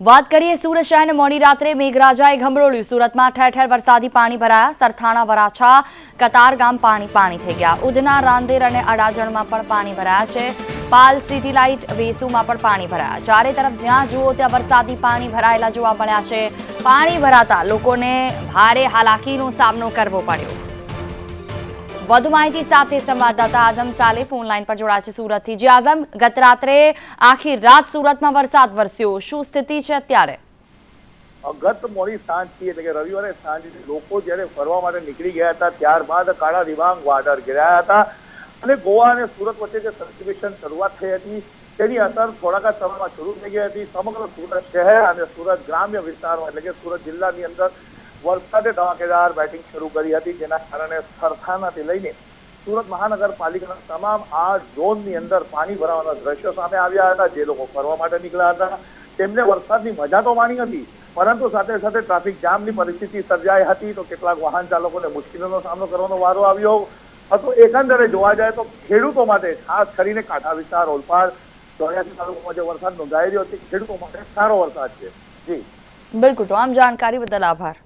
વાત કરીએ સુરત શહેરને મોડી રાત્રે મેઘરાજાએ ગમરોળ્યું સુરતમાં ઠેર ઠેર વરસાદી પાણી ભરાયા. સરથાણા, વરાછા, કતાર ગામ પાણી પાણી થઈ ગયા. ઉધના, રાંદેર અને અડાજણમાં પણ પાણી ભરાયા છે. પાલ સિટી લાઇટ વેસુમાં પણ પાણી ભરાયા. ચારે તરફ જ્યાં જુઓ ત્યાં વરસાદી પાણી ભરાયેલા જોવા મળ્યા છે. પાણી ભરાતા લોકોને ભારે હાલાકીનો સામનો કરવો પડ્યો. વધુ માહિતી સાથે સંવાદદાતા આઝમ સાલે ફોન લાઈન પર જોડાયા છે સુરતથી. જે આઝમ, ગત રાત્રે આખી રાત સુરતમાં વરસાદ વરસ્યો. શું સ્થિતિ છે અત્યારે? ગત મોડી સાંજથી એટલે કે રવિવારે સાંજે, લોકો જ્યારે ફરવા માટે નીકળી ગયા હતા, ત્યારબાદ કાળા દિવાંગ વાદળ ઘેરાયા હતા. અને ગોવા અને સુરત વચ્ચે જે સર્ક્યુલેશન શરૂઆત થઈ હતી, તેની અસર થોડાક સમયમાં શરૂ થઈ ગઈ હતી. સમગ્ર સુરત શહેર અને સુરત ગ્રામ્ય વિસ્તારમાં, એટલે કે સુરત જિલ્લાની અંદર વરસાદે ધમાકેદાર બેટિંગ શરૂ કરી હતી, જેના કારણે સરથાનાથી લઈને સુરત મહાનગરપાલિકાના તમામ આ ઝોનની અંદર પાણી ભરાવાના દ્રશ્યો સામે આવ્યા હતા. જે લોકો ફરવા માટે નીકળ્યા હતા. તેમને વરસાદની મજા તો માણી હતી, પરંતુ સાથે સાથે ટ્રાફિક જામની પરિસ્થિતિ સર્જાઈ હતી તો કેટલાક વાહન ચાલકોને મુશ્કેલીનો સામનો કરવાનો વારો આવ્યો. હતો એકંદરે જોવા જાય તો ખેડૂતો માટે ખાસ કરીને કાંઠા વિસ્તાર ઓલપાડ ચોર્યાસી તાલુકામાં જે વરસાદ નોંધાઈ રહ્યો છે, ખેડૂતો માટે સારો વરસાદ છે. જી. બિલકુલ. તો આમ જાણકારી બદલ આભાર.